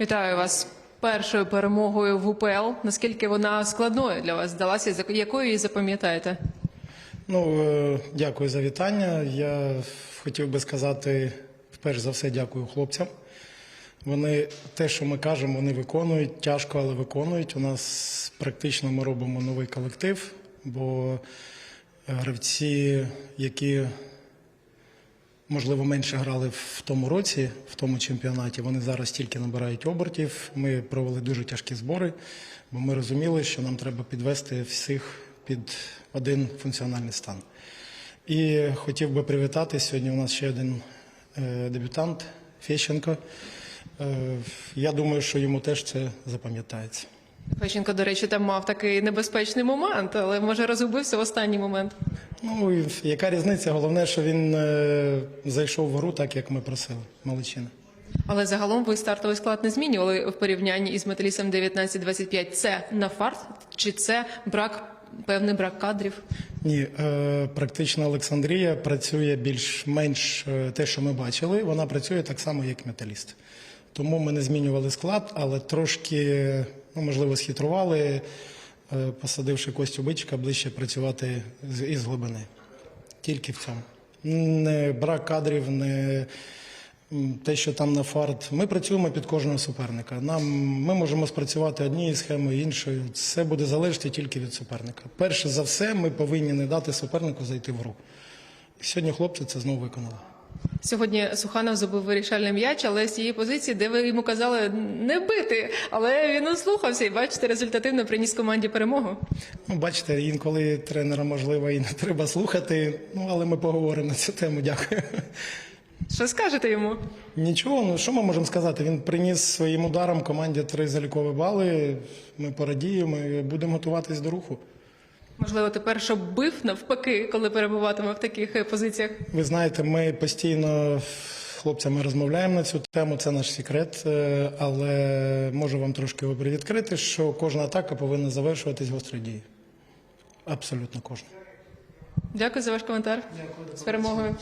Вітаю вас першою перемогою в УПЛ. Наскільки вона складною для вас здалася, якою її запам'ятаєте? Ну, е, дякую за вітання. Я хотів би сказати, вперше за все, дякую хлопцям. Вони те, що ми кажемо, вони виконують тяжко, але виконують. У нас практично ми робимо новий колектив, бо гравці, які можливо менше грали в тому році, в тому чемпіонаті, вони зараз тільки набирають обертів. Ми провели дуже тяжкі збори, бо ми розуміли, що нам треба підвести всіх під один функціональний стан. І хотів би привітати сьогодні. У нас ще один е, дебютант Фещенко. Е, я думаю, що йому теж це запам'ятається. Фещенко, до речі, там мав такий небезпечний момент, але може розгубився в останній момент. Ну і яка різниця? Головне, що він е, зайшов в гру так, як ми просили. Молодчина. Але загалом ви стартовий склад не змінювали в порівнянні із металістом 19-25. Це на фарт чи це брак певний брак кадрів? Ні, е, практично Олександрія працює більш-менш е, те, що ми бачили. Вона працює так само, як металіст. Тому ми не змінювали склад, але трошки, ну, можливо, схитрували, е, посадивши Костю Бичка ближче працювати із глибини. Тільки в цьому. Не брак кадрів, не те, що там на фарт. Ми працюємо під кожного суперника. Нам ми можемо спрацювати однією схемою, іншою. Це буде залежати тільки від суперника. Перше за все, ми повинні не дати супернику зайти в гру. Сьогодні хлопці це знову виконали. Сьогодні Суханов забив вирішальний м'яч, але з цієї позиції, де ви йому казали не бити, але він ослухався і бачите, результативно приніс команді перемогу. Ну, бачите, інколи тренера можливо і не треба слухати. Ну але ми поговоримо на цю тему. Дякую. Що скажете йому? Нічого, ну що ми можемо сказати? Він приніс своїм ударом команді три залікові бали. Ми порадіємо і будемо готуватись до руху. Можливо, тепер щоб бив навпаки, коли перебуватиме в таких е, позиціях. Ви знаєте, ми постійно хлопцями розмовляємо на цю тему. Це наш секрет, е, але можу вам трошки відкрити, привідкрити, що кожна атака повинна завершуватись гострою дією. Абсолютно кожна. Дякую за ваш коментар. Дякую. З перемогою.